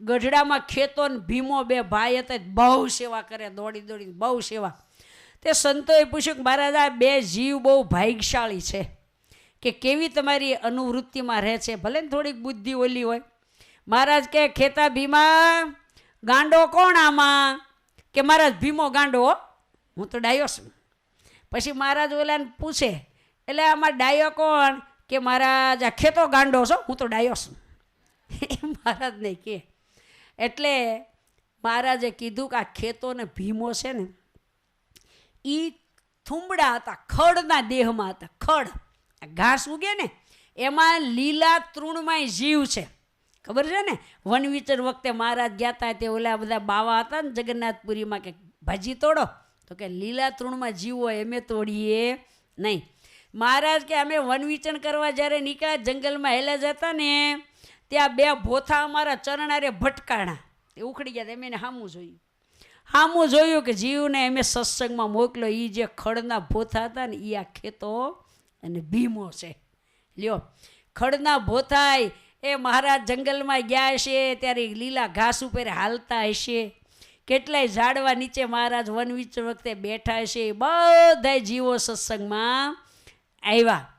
ગઢડામાં ખેતો ને ભીમો બે ભાઈ હતા, બહુ સેવા કરે, દોડી દોડીને બહુ સેવા. તે સંતોએ પૂછ્યું કે મહારાજ, આ બે જીવ બહુ ભાગ્યશાળી છે. કે કેવી તમારી અનુવૃત્તિમાં રહે છે? ભલે ને થોડીક બુદ્ધિ ઓલી હોય. મહારાજ કે ખેતા ભીમા, ગાંડો કોણ આમાં? કે મહારાજ ભીમો ગાંડો હો. તો ડાયો છું. પછી મહારાજ ઓલાને પૂછે, એટલે આમાં ડાયો કોણ? કે મહારાજ આ ખેતો ગાંડો છો? હું તો ડાયો છું. એ મહારાજને કહે એટલે મહારાજે કીધું કે આ ખેતોને ભીમો છે ને એ થુંબડા હતા, ખડના દેહમાં હતા, ખડ. ઘાસ ઉગે ને, એમાં લીલા તૃણમાંય જીવ છે. ખબર છે ને? વન વિચર વખતે મહારાજ ગયા હતા તે ઓલા બધા બાવા હતા ને જગન્નાથપુરીમાં કે ભાજી તોડો. તો કે લીલા તૃણમાં જીવ એમે તોડીએ નહીં. મહારાજ કે અમે વનવિચરણ કરવા જ્યારે નીકળ્યા, જંગલમાં હેલા જતા ને ત્યાં બે ભોથા અમારા ચરણારે ભટકાણા. એ ઉખડી ગયા. એમ એને સામું જોયું. સામું જોયું કે જીવને એમે સત્સંગમાં મોકલ્યો. એ જે ખડના ભોથા હતા ને એ આ ખેતો અને ભીમો છે. લ્યો, ખડના ભોથાય એ મહારાજ જંગલમાં ગયા હશે ત્યારે લીલા ઘાસ ઉપર હાલતા હશે. કેટલાય ઝાડવા નીચે મહારાજ વનવિચ વખતે બેઠા હશે બધાય જીવો સત્સંગમાં આવ્યા.